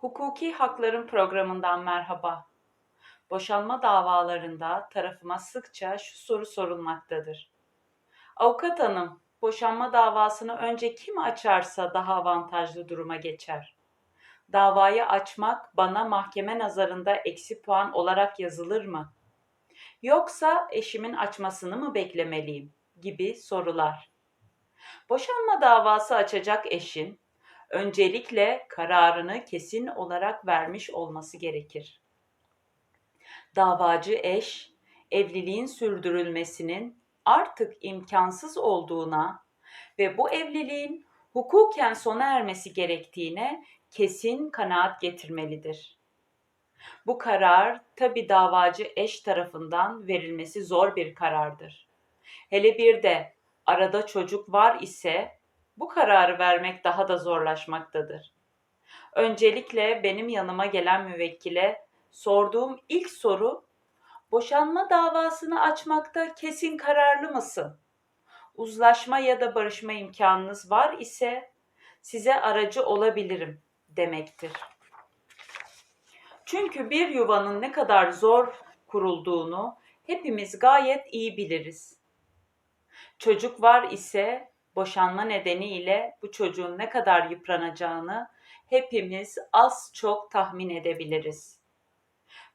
Hukuki Hakların programından merhaba. Boşanma davalarında tarafıma sıkça şu soru sorulmaktadır. Avukat hanım, boşanma davasını önce kim açarsa daha avantajlı duruma geçer. Davayı açmak bana mahkeme nazarında eksi puan olarak yazılır mı? Yoksa eşimin açmasını mı beklemeliyim? gibi sorular. Boşanma davası açacak eşin öncelikle kararını kesin olarak vermiş olması gerekir. Davacı eş, evliliğin sürdürülmesinin artık imkansız olduğuna ve bu evliliğin hukuken sona ermesi gerektiğine kesin kanaat getirmelidir. Bu karar tabi davacı eş tarafından verilmesi zor bir karardır. Hele bir de arada çocuk var ise bu kararı vermek daha da zorlaşmaktadır. Öncelikle benim yanıma gelen müvekkile sorduğum ilk soru boşanma davasını açmakta kesin kararlı mısın? Uzlaşma ya da barışma imkanınız var ise size aracı olabilirim demektir. Çünkü bir yuvanın ne kadar zor kurulduğunu hepimiz gayet iyi biliriz. Çocuk var ise boşanma nedeniyle bu çocuğun ne kadar yıpranacağını hepimiz az çok tahmin edebiliriz.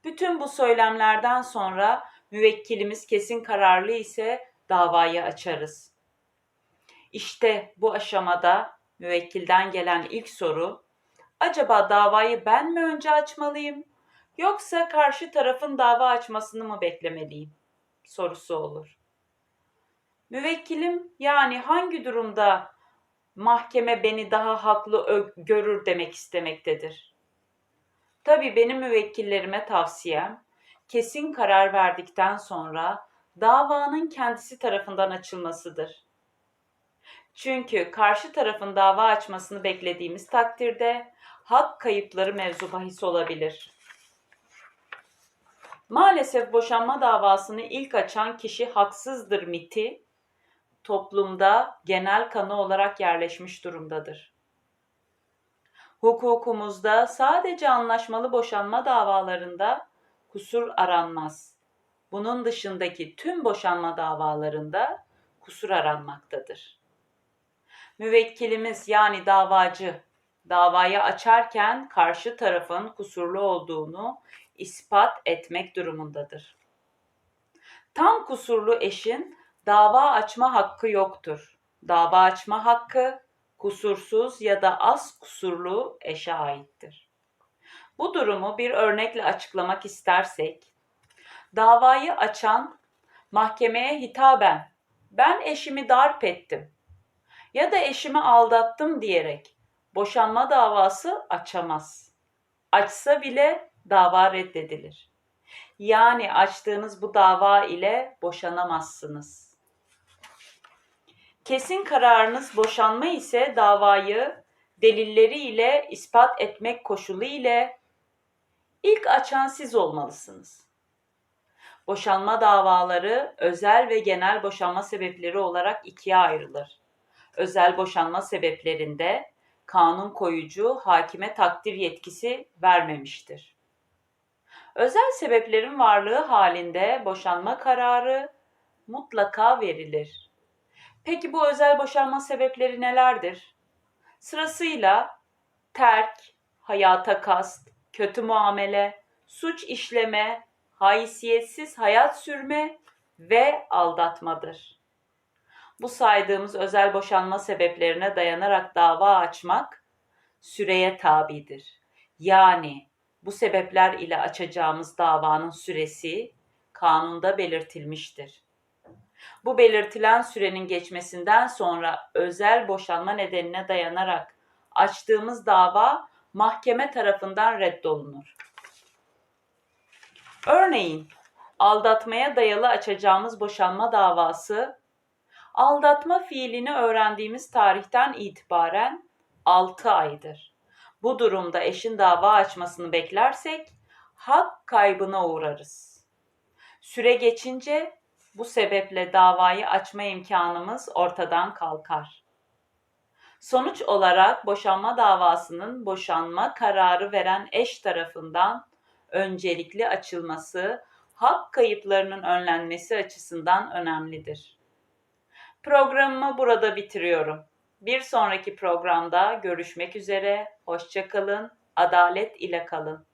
Bütün bu söylemlerden sonra müvekkilimiz kesin kararlı ise davayı açarız. İşte bu aşamada müvekkilden gelen ilk soru, acaba davayı ben mi önce açmalıyım yoksa karşı tarafın dava açmasını mı beklemeliyim sorusu olur. Müvekkilim yani hangi durumda mahkeme beni daha haklı görür demek istemektedir. Tabii benim müvekkillerime tavsiyem kesin karar verdikten sonra davanın kendisi tarafından açılmasıdır. Çünkü karşı tarafın dava açmasını beklediğimiz takdirde hak kayıpları mevzu bahis olabilir. Maalesef boşanma davasını ilk açan kişi haksızdır miti toplumda genel kanı olarak yerleşmiş durumdadır. Hukukumuzda sadece anlaşmalı boşanma davalarında kusur aranmaz. Bunun dışındaki tüm boşanma davalarında kusur aranmaktadır. Müvekkilimiz yani davacı davayı açarken karşı tarafın kusurlu olduğunu ispat etmek durumundadır. Tam kusurlu eşin dava açma hakkı yoktur. Dava açma hakkı kusursuz ya da az kusurlu eşe aittir. Bu durumu bir örnekle açıklamak istersek, davayı açan mahkemeye hitaben ben eşimi darp ettim ya da eşimi aldattım diyerek boşanma davası açamaz. Açsa bile dava reddedilir. Yani açtığınız bu dava ile boşanamazsınız. Kesin kararınız boşanma ise davayı delilleri ile ispat etmek koşulu ile ilk açan siz olmalısınız. Boşanma davaları özel ve genel boşanma sebepleri olarak ikiye ayrılır. Özel boşanma sebeplerinde kanun koyucu hakime takdir yetkisi vermemiştir. Özel sebeplerin varlığı halinde boşanma kararı mutlaka verilir. Peki bu özel boşanma sebepleri nelerdir? Sırasıyla terk, hayata kast, kötü muamele, suç işleme, haysiyetsiz hayat sürme ve aldatmadır. Bu saydığımız özel boşanma sebeplerine dayanarak dava açmak süreye tabidir. Yani bu sebepler ile açacağımız davanın süresi kanunda belirtilmiştir. Bu belirtilen sürenin geçmesinden sonra özel boşanma nedenine dayanarak açtığımız dava mahkeme tarafından reddolunur. Örneğin aldatmaya dayalı açacağımız boşanma davası aldatma fiilini öğrendiğimiz tarihten itibaren 6 aydır. Bu durumda eşin dava açmasını beklersek hak kaybına uğrarız. Süre geçince bu sebeple davayı açma imkanımız ortadan kalkar. Sonuç olarak boşanma davasının boşanma kararı veren eş tarafından öncelikli açılması hak kayıplarının önlenmesi açısından önemlidir. Programımı burada bitiriyorum. Bir sonraki programda görüşmek üzere. Hoşçakalın. Adalet ile kalın.